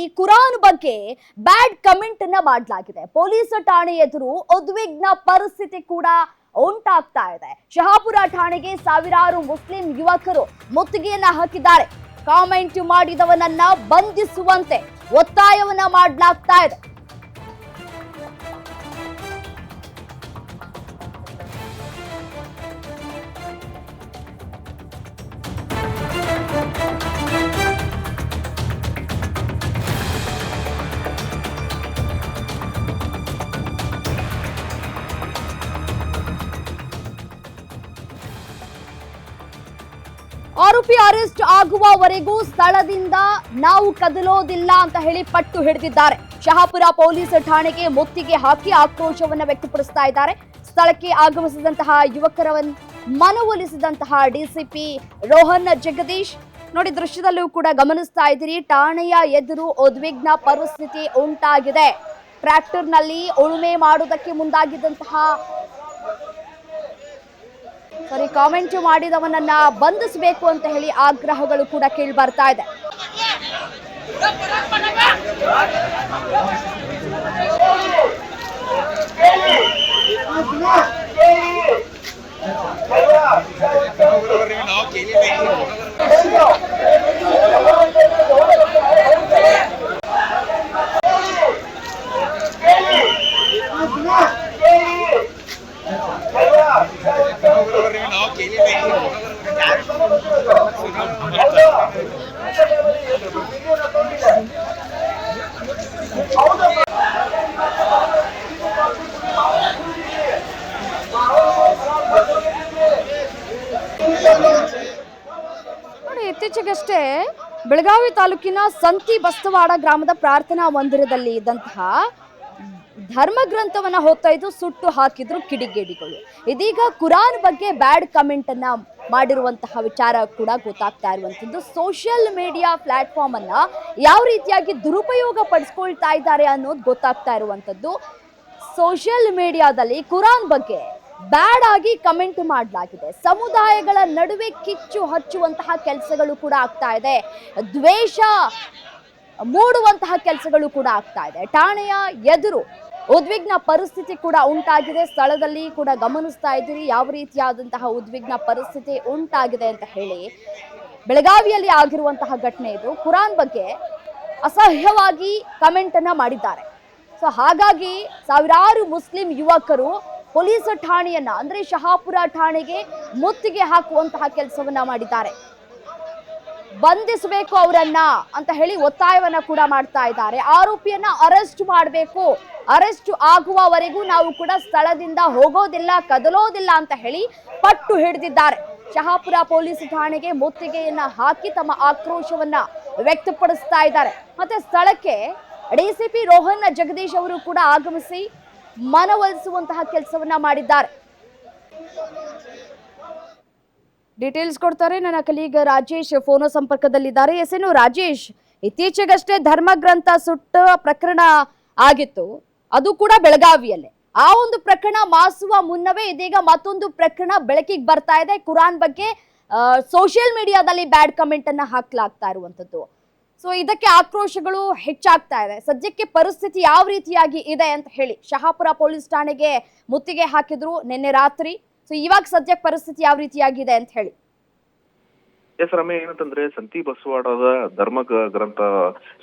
ಈ ಕುರಾನ್ ಬಗ್ಗೆ bad comment ಅನ್ನ ಮಾಡಲಾಗಿದೆ. ಪೊಲೀಸ್ ಠಾಣೆ ಎದುರು ಉದ್ವಿಗ್ನ ಪರಿಸ್ಥಿತಿ ಕೂಡ ಉಂಟಾಗ್ತಾ ಇದೆ. ಶಹಾಪುರ ಠಾಣೆಗೆ ಸಾವಿರಾರು ಮುಸ್ಲಿಂ ಯುವಕರು ಮುತ್ತಿಗೆಯನ್ನ ಹಾಕಿದ್ದಾರೆ. ಕಾಮೆಂಟ್ ಮಾಡಿದವನನ್ನ ಬಂಧಿಸುವಂತೆ ಒತ್ತಾಯವನ್ನ ಮಾಡಲಾಗ್ತಾ ಇದೆ. ಆರೋಪಿ ಅರೆಸ್ಟ್ ಆಗುವವರೆಗೂ ಸ್ಥಳದಿಂದ ನಾವು ಕದಲೋದಿಲ್ಲ ಅಂತ ಹೇಳಿ ಪಟ್ಟು ಹಿಡಿದಿದ್ದಾರೆ. ಶಹಾಪುರ ಪೊಲೀಸ್ ಠಾಣೆಗೆ ಮುತ್ತಿಗೆ ಹಾಕಿ ಆಕ್ರೋಶವನ್ನು ವ್ಯಕ್ತಪಡಿಸ್ತಾ ಇದ್ದಾರೆ. ಸ್ಥಳಕ್ಕೆ ಆಗಮಿಸಿದಂತಹ ಯುವಕರವನ್ನು ಮನವೊಲಿಸಿದಂತಹ ಡಿಸಿಪಿ ರೋಹನ್ ಜಗದೀಶ್. ನೋಡಿ, ದೃಶ್ಯದಲ್ಲೂ ಕೂಡ ಗಮನಿಸ್ತಾ ಇದ್ದೀರಿ. ಠಾಣೆಯ ಎದುರು ಉದ್ವಿಗ್ನ ಪರಿಸ್ಥಿತಿ ಉಂಟಾಗಿದೆ. ಟ್ರ್ಯಾಕ್ಟರ್ನಲ್ಲಿ ಉಳುಮೆ ಮಾಡುವುದಕ್ಕೆ ಮುಂದಾಗಿದ್ದಂತಹ ಸಾರಿ ಕಾಮೆಂಟ್ ಮಾಡಿದವನನ್ನ ಬಂಧಿಸಬೇಕು ಅಂತ ಹೇಳಿ ಆಗ್ರಹಗಳು ಕೂಡ ಕೇಳಿ ಬರ್ತಾ ಇದೆ. ಇತ್ತೀಚೆಗಷ್ಟೇ ಬೆಳಗಾವಿ ತಾಲೂಕಿನ ಸಂತಿ ಬಸ್ತವಾಡ ಗ್ರಾಮದ ಪ್ರಾರ್ಥನಾ ಮಂದಿರದಲ್ಲಿ ಇದ್ದಂತಹ ಧರ್ಮ ಗ್ರಂಥವನ್ನ ಇದ್ದು ಸುಟ್ಟು ಹಾಕಿದ್ರು ಕಿಡಿಗೇಡಿಗಳು. ಇದೀಗ ಕುರಾನ್ ಬಗ್ಗೆ ಬ್ಯಾಡ್ ಕಮೆಂಟ್ ಅನ್ನ ಮಾಡಿರುವಂತಹ ವಿಚಾರ ಕೂಡ ಗೊತ್ತಾಗ್ತಾ ಇರುವಂಥದ್ದು. ಸೋಷಿಯಲ್ ಮೀಡಿಯಾ ಪ್ಲಾಟ್ಫಾರ್ಮ್ ಅನ್ನ ಯಾವ ರೀತಿಯಾಗಿ ದುರುಪಯೋಗ ಪಡಿಸ್ಕೊಳ್ತಾ ಇದ್ದಾರೆ ಅನ್ನೋದು ಗೊತ್ತಾಗ್ತಾ ಇರುವಂಥದ್ದು. ಸೋಷಿಯಲ್ ಮೀಡಿಯಾದಲ್ಲಿ ಕುರಾನ್ ಬಗ್ಗೆ ಬ್ಯಾಡ್ ಆಗಿ ಕಮೆಂಟ್ ಮಾಡಲಾಗಿದೆ. ಸಮುದಾಯಗಳ ನಡುವೆ ಕಿಚ್ಚು ಹಚ್ಚುವಂತಹ ಕೆಲಸಗಳು ಕೂಡ ಆಗ್ತಾ ಇದೆ. ದ್ವೇಷ ಮೂಡುವಂತಹ ಕೆಲಸಗಳು ಕೂಡ ಆಗ್ತಾ ಇದೆ. ಠಾಣೆಯ ಎದುರು ಉದ್ವಿಗ್ನ ಪರಿಸ್ಥಿತಿ ಕೂಡ ಉಂಟಾಗಿದೆ. ಸ್ಥಳದಲ್ಲಿ ಕೂಡ ಗಮನಿಸ್ತಾ ಇದ್ದೀರಿ. ಯಾವ ರೀತಿಯಾದಂತಹ ಉದ್ವಿಗ್ನ ಪರಿಸ್ಥಿತಿ ಉಂಟಾಗಿದೆ ಅಂತ ಹೇಳಿ ಬೆಳಗಾವಿಯಲ್ಲಿ ಆಗಿರುವಂತಹ ಘಟನೆ ಇದು. ಕುರಾನ್ ಬಗ್ಗೆ ಅಸಹ್ಯವಾಗಿ ಕಮೆಂಟ್ ಅನ್ನ ಮಾಡಿದ್ದಾರೆ. ಸೊ ಹಾಗಾಗಿ ಸಾವಿರಾರು ಮುಸ್ಲಿಂ ಯುವಕರು ಪೊಲೀಸ್ ಠಾಣೆಯನ್ನ, ಅಂದ್ರೆ ಶಹಾಪುರ ಠಾಣೆಗೆ ಮುತ್ತಿಗೆ ಹಾಕುವಂತಹ ಕೆಲಸವನ್ನ ಮಾಡಿದ್ದಾರೆ. ಬಂಧಿಸಬೇಕು ಅವರನ್ನ ಅಂತ ಹೇಳಿ ಒತ್ತಾಯವನ್ನ ಕೂಡ ಮಾಡ್ತಾ ಇದ್ದಾರೆ. ಆರೋಪಿಯನ್ನ ಅರೆಸ್ಟ್ ಮಾಡಬೇಕು. ಅರೆಸ್ಟ್ ಆಗುವವರೆಗೂ ನಾವು ಕೂಡ ಸ್ಥಳದಿಂದ ಹೋಗೋದಿಲ್ಲ, ಕದಲೋದಿಲ್ಲ ಅಂತ ಹೇಳಿ ಪಟ್ಟು ಹಿಡಿದಿದ್ದಾರೆ. ಶಹಾಪುರ ಪೊಲೀಸ್ ಠಾಣೆಗೆ ಮುತ್ತಿಗೆಯನ್ನ ಹಾಕಿ ತಮ್ಮ ಆಕ್ರೋಶವನ್ನ ವ್ಯಕ್ತಪಡಿಸ್ತಾ ಇದ್ದಾರೆ. ಮತ್ತೆ ಸ್ಥಳಕ್ಕೆ ಡಿಸಿಪಿ ರೋಹನ್ ಜಗದೀಶ್ ಅವರು ಕೂಡ ಆಗಮಿಸಿ ಮನವೊಲಿಸುವಂತಹ ಕೆಲಸವನ್ನ ಮಾಡಿದ್ದಾರೆ. ಡೀಟೇಲ್ಸ್ ಕೊಡ್ತಾರೆ. ನನ್ನ ಕಲೀಗ ರಾಜೇಶ್ ಫೋನೋ ಸಂಪರ್ಕದಲ್ಲಿದ್ದಾರೆ. ಎಸ್ ಏನು ರಾಜೇಶ್, ಇತ್ತೀಚೆಗಷ್ಟೇ ಧರ್ಮಗ್ರಂಥ ಸುಟ್ಟ ಪ್ರಕರಣ ಆಗಿತ್ತು. ಅದು ಕೂಡ ಬೆಳಗಾವಿಯಲ್ಲೇ. ಆ ಒಂದು ಪ್ರಕರಣ ಮಾಸುವ ಮುನ್ನವೇ ಇದೀಗ ಮತ್ತೊಂದು ಪ್ರಕರಣ ಬೆಳಕಿಗೆ ಬರ್ತಾ ಇದೆ. ಕುರಾನ್ ಬಗ್ಗೆ ಸೋಷಿಯಲ್ ಮೀಡಿಯಾದಲ್ಲಿ ಬ್ಯಾಡ್ ಕಮೆಂಟ್ ಅನ್ನ ಹಾಕ್ಲಾಗ್ತಾ ಇರುವಂತದ್ದು ಸೊ ಇದಕ್ಕೆ ಆಕ್ರೋಶಗಳು ಹೆಚ್ಚಾಗ್ತಾ ಇದೆ. ಸದ್ಯಕ್ಕೆ ಪರಿಸ್ಥಿತಿ ಯಾವ ರೀತಿಯಾಗಿ ಇದೆ ಅಂತ ಹೇಳಿ. ಶಹಾಪುರ ಪೊಲೀಸ್ ಠಾಣೆಗೆ ಮುತ್ತಿಗೆ ಹಾಕಿದ್ರು ನಿನ್ನೆ ರಾತ್ರಿ. ಸೊ ಇವಾಗ ಸದ್ಯಕ್ಕೆ ಪರಿಸ್ಥಿತಿ ಯಾವ ರೀತಿಯಾಗಿದೆ ಅಂತ ಹೇಳಿ. ಎಸ್ ರಮ್ಯ ಏನಂತಂದ್ರೆ ಸಂತಿ ಬಸವಾಡದ ಧರ್ಮ ಗ್ರಂಥ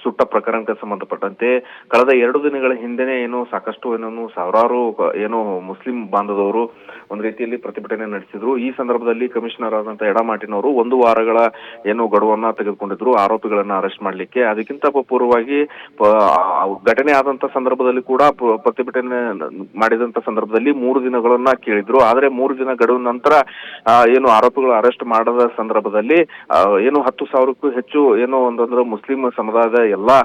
ಸುಟ್ಟ ಪ್ರಕರಣಕ್ಕೆ ಸಂಬಂಧಪಟ್ಟಂತೆ ಕಳೆದ ಎರಡು ದಿನಗಳ ಹಿಂದೆನೆ ಏನು ಸಾಕಷ್ಟು ಏನೋ ಸಾವಿರಾರು ಏನೋ ಮುಸ್ಲಿಂ ಬಾಂಧವರು ಒಂದು ರೀತಿಯಲ್ಲಿ ಪ್ರತಿಭಟನೆ ನಡೆಸಿದ್ರು. ಈ ಸಂದರ್ಭದಲ್ಲಿ ಕಮಿಷನರ್ ಆದಂತ ಎಡಮಾಟಿನವರು ಒಂದು ವಾರಗಳ ಏನು ಗಡುವನ್ನ ತೆಗೆದುಕೊಂಡಿದ್ರು. ಆರೋಪಿಗಳನ್ನ ಅರೆಸ್ಟ್ ಮಾಡ್ಲಿಕ್ಕೆ. ಅದಕ್ಕಿಂತ ಪೂರ್ವವಾಗಿ ಘಟನೆ ಆದಂತ ಸಂದರ್ಭದಲ್ಲಿ ಕೂಡ ಪ್ರತಿಭಟನೆ ಮಾಡಿದಂತ ಸಂದರ್ಭದಲ್ಲಿ ಮೂರು ದಿನಗಳನ್ನ ಕೇಳಿದ್ರು. ಆದ್ರೆ ಮೂರು ದಿನ ಗಡುವ ನಂತರ ಏನು ಆರೋಪಿಗಳು ಅರೆಸ್ಟ್ ಮಾಡದ ಸಂದರ್ಭದಲ್ಲಿ ಏನು ಹತ್ತು ಸಾವಿರಕ್ಕೂ ಹೆಚ್ಚು ಏನು ಒಂದಂದ್ರೆ ಮುಸ್ಲಿಂ ಸಮುದಾಯದ ಎಲ್ಲಾ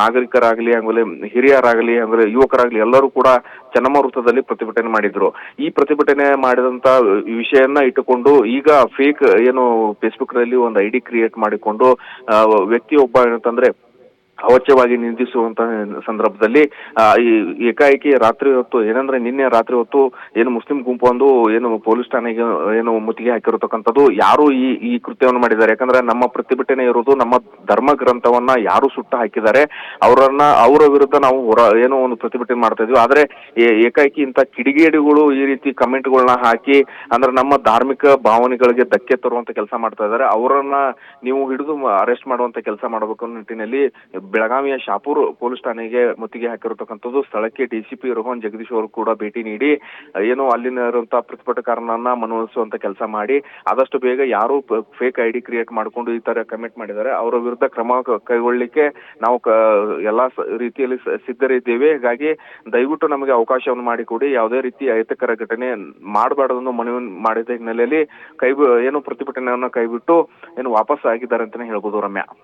ನಾಗರಿಕರಾಗಲಿ ಆಮೇಲೆ ಹಿರಿಯರಾಗಲಿ ಅಂದ್ರೆ ಯುವಕರಾಗ್ಲಿ ಎಲ್ಲರೂ ಕೂಡ ಚೆನ್ನಮ್ಮ ವೃತ್ತದಲ್ಲಿ ಪ್ರತಿಭಟನೆ ಮಾಡಿದ್ರು. ಈ ಪ್ರತಿಭಟನೆ ಮಾಡಿದಂತ ವಿಷಯನ್ನ ಇಟ್ಟುಕೊಂಡು ಈಗ ಫೇಕ್ ಏನು ಫೇಸ್ಬುಕ್ನಲ್ಲಿ ಒಂದು ಐಡಿ ಕ್ರಿಯೇಟ್ ಮಾಡಿಕೊಂಡು ವ್ಯಕ್ತಿಯೊಬ್ಬ ಏನಂತಂದ್ರೆ ಅವಾಚ್ಯವಾಗಿ ನಿಂದಿಸುವಂತಹ ಸಂದರ್ಭದಲ್ಲಿ ಈ ಏಕಾಏಕಿ ರಾತ್ರಿ ಹೊತ್ತು, ಏನಂದ್ರೆ ನಿನ್ನೆ ರಾತ್ರಿ ಹೊತ್ತು ಏನು ಮುಸ್ಲಿಂ ಗುಂಪು ಒಂದು ಏನು ಪೊಲೀಸ್ ಠಾಣೆಗೆ ಏನು ಮುತ್ತಿಗೆ ಹಾಕಿರತಕ್ಕಂಥದ್ದು, ಯಾರು ಈ ಈ ಕೃತ್ಯವನ್ನು ಮಾಡಿದ್ದಾರೆ? ಯಾಕಂದ್ರೆ ನಮ್ಮ ಪ್ರತಿಭಟನೆ ಇರೋದು, ನಮ್ಮ ಧರ್ಮ ಗ್ರಂಥವನ್ನ ಯಾರು ಸುಟ್ಟ ಹಾಕಿದ್ದಾರೆ? ಅವರನ್ನ, ಅವರ ವಿರುದ್ಧ ನಾವು ಹೊರ, ಏನೋ ಒಂದು ಪ್ರತಿಭಟನೆ ಮಾಡ್ತಾ ಇದೀವಿ. ಆದ್ರೆ ಏಕಾಏಕಿ ಇಂಥ ಕಿಡಿಗೇಡಿಗಳು ಈ ರೀತಿ ಕಮೆಂಟ್ಗಳನ್ನ ಹಾಕಿ, ಅಂದ್ರೆ ನಮ್ಮ ಧಾರ್ಮಿಕ ಭಾವನೆಗಳಿಗೆ ಧಕ್ಕೆ ತರುವಂತ ಕೆಲಸ ಮಾಡ್ತಾ ಇದ್ದಾರೆ. ಅವರನ್ನ ನೀವು ಹಿಡಿದು ಅರೆಸ್ಟ್ ಮಾಡುವಂತ ಕೆಲಸ ಮಾಡಬೇಕು ನಿಟ್ಟಿನಲ್ಲಿ ಬೆಳಗಾವಿಯ ಶಾಪೂರ್ ಪೊಲೀಸ್ ಠಾಣೆಗೆ ಮುತ್ತಿಗೆ ಹಾಕಿರತಕ್ಕಂಥದ್ದು ಸ್ಥಳಕ್ಕೆ ಡಿಸಿಪಿ ರೋಹನ್ ಜಗದೀಶ್ ಅವರು ಕೂಡ ಭೇಟಿ ನೀಡಿ ಏನು ಅಲ್ಲಿನ ಇರುವಂತಹ ಪ್ರತಿಭಟಕಾರನನ್ನ ಮನವೊಲಿಸುವಂತ ಕೆಲಸ ಮಾಡಿ, ಆದಷ್ಟು ಬೇಗ ಯಾರು ಫೇಕ್ ಐ ಡಿ ಕ್ರಿಯೇಟ್ ಮಾಡಿಕೊಂಡು ಈ ತರ ಕಮೆಂಟ್ ಮಾಡಿದ್ದಾರೆ, ಅವರ ವಿರುದ್ಧ ಕ್ರಮ ಕೈಗೊಳ್ಳಲಿಕ್ಕೆ ನಾವು ಎಲ್ಲಾ ರೀತಿಯಲ್ಲಿ ಸಿದ್ಧರಿದ್ದೇವೆ. ಹೀಗಾಗಿ ದಯವಿಟ್ಟು ನಮಗೆ ಅವಕಾಶವನ್ನು ಮಾಡಿಕೊಡಿ, ಯಾವುದೇ ರೀತಿ ಅಹಿತಕರ ಘಟನೆ ಮಾಡಬಾರದನ್ನು ಮನವಿ ಮಾಡಿದ ಹಿನ್ನೆಲೆಯಲ್ಲಿ ಕೈ ಏನು ಪ್ರತಿಭಟನೆಯನ್ನು ಕೈಬಿಟ್ಟು, ಏನು ವಾಪಸ್ ಆಗಿದ್ದಾರೆ ಅಂತಾನೆ ಹೇಳ್ಬೋದು ರಮ್ಯಾ.